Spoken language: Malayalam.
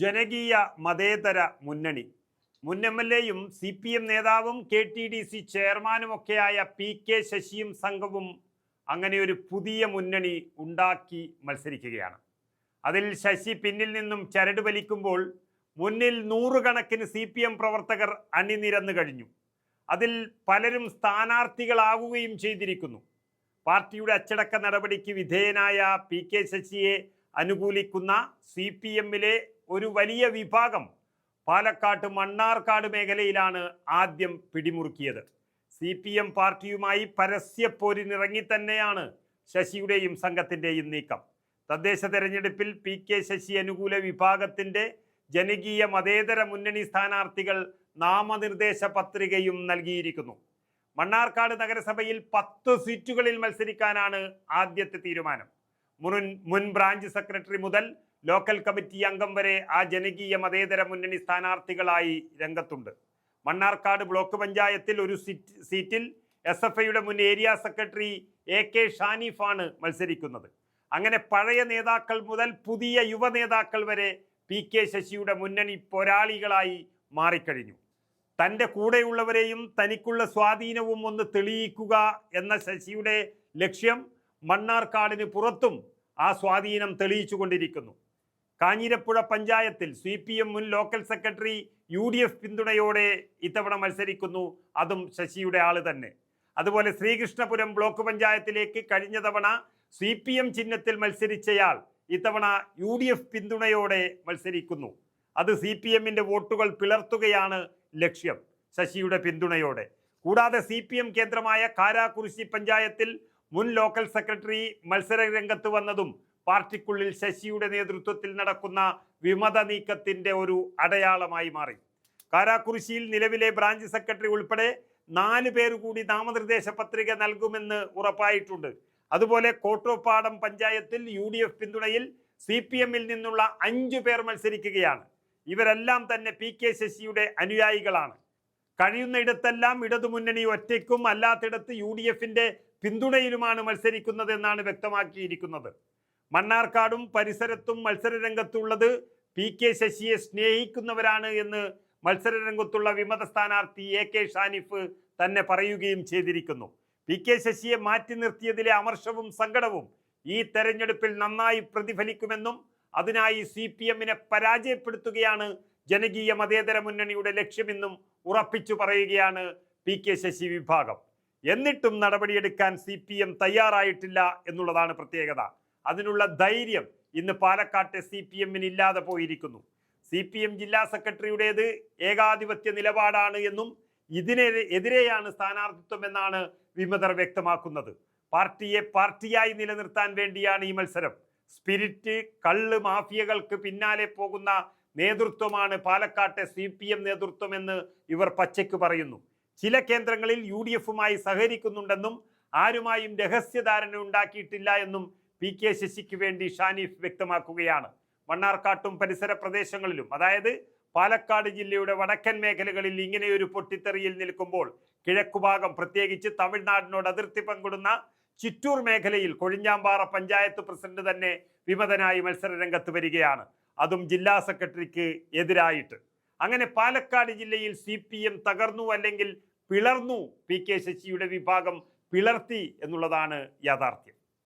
ജനകീയ മതേതര മുന്നണി. മുൻ എം എൽ എയും സി പി എം നേതാവും കെ ടി ഡി സി ചെയർമാനുമൊക്കെയായ പി കെ ശശിയും സംഘവും അങ്ങനെ ഒരു പുതിയ മുന്നണി ഉണ്ടാക്കി മത്സരിക്കുകയാണ്. അതിൽ ശശി പിന്നിൽ നിന്നും ചരട് വലിക്കുമ്പോൾ മുന്നിൽ നൂറുകണക്കിന് സി പി എം പ്രവർത്തകർ അണിനിരന്നു കഴിഞ്ഞു. അതിൽ പലരും സ്ഥാനാർത്ഥികളാവുകയും ചെയ്തിരിക്കുന്നു. പാർട്ടിയുടെ അച്ചടക്ക നടപടിക്ക് വിധേയനായ പി കെ ശശിയെ അനുകൂലിക്കുന്ന സി പി എമ്മിലെ ഒരു വലിയ വിഭാഗം പാലക്കാട്ട് മണ്ണാർക്കാട് മേഖലയിലാണ് ആദ്യം പിടിമുറുക്കിയത്. സി പി എം പാർട്ടിയുമായി പരസ്യപ്പോരിനിറങ്ങി തന്നെയാണ് ശശിയുടെയും സംഘത്തിന്റെയും നീക്കം. തദ്ദേശ തെരഞ്ഞെടുപ്പിൽ പി കെ ശശി അനുകൂല വിഭാഗത്തിന്റെ ജനകീയ മതേതര മുന്നണി സ്ഥാനാർത്ഥികൾ നാമനിർദ്ദേശ പത്രികയും നൽകിയിരിക്കുന്നു. മണ്ണാർക്കാട് നഗരസഭയിൽ പത്ത് സീറ്റുകളിൽ മത്സരിക്കാനാണ് ആദ്യത്തെ തീരുമാനം. മുൻ മുൻ ബ്രാഞ്ച് സെക്രട്ടറി മുതൽ ലോക്കൽ കമ്മിറ്റി അംഗം വരെ ആ ജനകീയ മതേതര മുന്നണി സ്ഥാനാർത്ഥികളായി രംഗത്തുണ്ട്. മണ്ണാർക്കാട് ബ്ലോക്ക് പഞ്ചായത്തിൽ ഒരു സീറ്റിൽ എസ് എഫ് ഐയുടെ മുൻ ഏരിയ സെക്രട്ടറി എ കെ ഷാനിഫാണ് മത്സരിക്കുന്നത്. അങ്ങനെ പഴയ നേതാക്കൾ മുതൽ പുതിയ യുവ നേതാക്കൾ വരെ പി കെ ശശിയുടെ മുന്നണി പോരാളികളായി മാറിക്കഴിഞ്ഞു. തന്റെ കൂടെയുള്ളവരെയും തനിക്കുള്ള സ്വാധീനവും ഒന്ന് തെളിയിക്കുക എന്ന ശശിയുടെ ലക്ഷ്യം മണ്ണാർക്കാടിന് പുറത്തും ആ സ്വാധീനം തെളിയിച്ചുകൊണ്ടിരിക്കുന്നു. കാഞ്ഞിരപ്പുഴ പഞ്ചായത്തിൽ സി പി എം മുൻ local secretary U D F പിന്തുണയോടെ ഇത്തവണ മത്സരിക്കുന്നു. അതും ശശിയുടെ ആൾ തന്നെ. അതുപോലെ ശ്രീകൃഷ്ണപുരം ബ്ലോക്ക് പഞ്ചായത്തിലേക്ക് കഴിഞ്ഞ തവണ സി പി എം ചിഹ്നത്തിൽ മത്സരിച്ചയാൾ ഇത്തവണ യു ഡി എഫ് പിന്തുണയോടെ മത്സരിക്കുന്നു. അത് സി പി എമ്മിന്റെ വോട്ടുകൾ പിളർത്തുകയാണ് ലക്ഷ്യം ശശിയുടെ പിന്തുണയോടെ. കൂടാതെ സി പി എം കേന്ദ്രമായ കാരാകുറിശി പഞ്ചായത്തിൽ മുൻ ലോക്കൽ സെക്രട്ടറി മത്സര രംഗത്ത് വന്നതും പാർട്ടിക്കുള്ളിൽ ശശിയുടെ നേതൃത്വത്തിൽ നടക്കുന്ന വിമത നീക്കത്തിന്റെ ഒരു അടയാളമായി മാറി. കാരാക്കുറിശിയിൽ നിലവിലെ ബ്രാഞ്ച് സെക്രട്ടറി ഉൾപ്പെടെ നാല് പേർ കൂടി നാമനിർദ്ദേശ പത്രിക നൽകുമെന്ന് ഉറപ്പായിട്ടുണ്ട്. അതുപോലെ കോട്ടോപ്പാടം പഞ്ചായത്തിൽ യു ഡി എഫ് പിന്തുണയിൽ സി പി എമ്മിൽ നിന്നുള്ള അഞ്ചു പേർ മത്സരിക്കുകയാണ്. ഇവരെല്ലാം തന്നെ പി കെ ശശിയുടെ അനുയായികളാണ്. കഴിയുന്നിടത്തെല്ലാം ഇടതുമുന്നണി ഒറ്റയ്ക്കും അല്ലാത്തിടത്ത് യു ഡി എഫിന്റെ പിന്തുണയിലുമാണ് മത്സരിക്കുന്നതെന്നാണ് വ്യക്തമാക്കിയിരിക്കുന്നത്. മണ്ണാർക്കാടും പരിസരത്തും മത്സരരംഗത്തുള്ളത് പി കെ ശശിയെ സ്നേഹിക്കുന്നവരാണ് എന്ന് മത്സരരംഗത്തുള്ള വിമത സ്ഥാനാർത്ഥി എ കെ ഷാനിഫ് തന്നെ പറയുകയും ചെയ്തിരിക്കുന്നു. പി കെ ശശിയെ മാറ്റി നിർത്തിയതിലെ അമർഷവും സങ്കടവും ഈ തെരഞ്ഞെടുപ്പിൽ നന്നായി പ്രതിഫലിക്കുമെന്നും അതിനായി സി പി എമ്മിനെ പരാജയപ്പെടുത്തുകയാണ് ജനകീയ മതേതര മുന്നണിയുടെ ലക്ഷ്യമെന്നും ഉറപ്പിച്ചു പറയുകയാണ് പി കെ ശശി വിഭാഗം. എന്നിട്ടും നടപടിയെടുക്കാൻ സി പി എം തയ്യാറായിട്ടില്ല എന്നുള്ളതാണ് പ്രത്യേകത. അതിനുള്ള ധൈര്യം ഇന്ന് പാലക്കാട്ടെ സി പി എമ്മിന് ഇല്ലാതെ പോയിരിക്കുന്നു. സി പി എം ജില്ലാ സെക്രട്ടറിയുടേത് ഏകാധിപത്യ നിലപാടാണ് എന്നും ഇതിനെ എതിരെയാണ് സ്ഥാനാർത്ഥിത്വം എന്നാണ് വിമതർ വ്യക്തമാക്കുന്നത്. പാർട്ടിയെ പാർട്ടിയായി നിലനിർത്താൻ വേണ്ടിയാണ് ഈ മത്സരം. സ്പിരിറ്റ് കള്ള് മാഫിയകൾക്ക് പിന്നാലെ പോകുന്ന നേതൃത്വമാണ് പാലക്കാട്ടെ സി പി എം നേതൃത്വമെന്ന് ഇവർ പച്ചയ്ക്ക് പറയുന്നു. ചില കേന്ദ്രങ്ങളിൽ യു ഡി എഫുമായി സഹകരിക്കുന്നുണ്ടെന്നും ആരുമായും രഹസ്യധാരണ ഉണ്ടാക്കിയിട്ടില്ല എന്നും പി കെ ശശിക്ക് വേണ്ടി ഷാനിഫ് വ്യക്തമാക്കുകയാണ്. മണ്ണാർക്കാട്ടും പരിസര പ്രദേശങ്ങളിലും അതായത് പാലക്കാട് ജില്ലയുടെ വടക്കൻ മേഖലകളിൽ ഇങ്ങനെയൊരു പൊട്ടിത്തെറിയിൽ നിൽക്കുമ്പോൾ കിഴക്കുഭാഗം പ്രത്യേകിച്ച് തമിഴ്നാടിനോട് അതിർത്തി പങ്കിടുന്ന ചിറ്റൂർ മേഖലയിൽ കൊഴിഞ്ഞാമ്പാറ പഞ്ചായത്ത് പ്രസിഡന്റ് തന്നെ വിമതനായി മത്സര രംഗത്ത് വരികയാണ്. അതും ജില്ലാ സെക്രട്ടറിക്ക് എതിരായിട്ട്. അങ്ങനെ പാലക്കാട് ജില്ലയിൽ സി പി എം തകർന്നു അല്ലെങ്കിൽ പിളർന്നു പി കെ ശശിയുടെ വിഭാഗം പിളർത്തി എന്നുള്ളതാണ് യാഥാർത്ഥ്യം.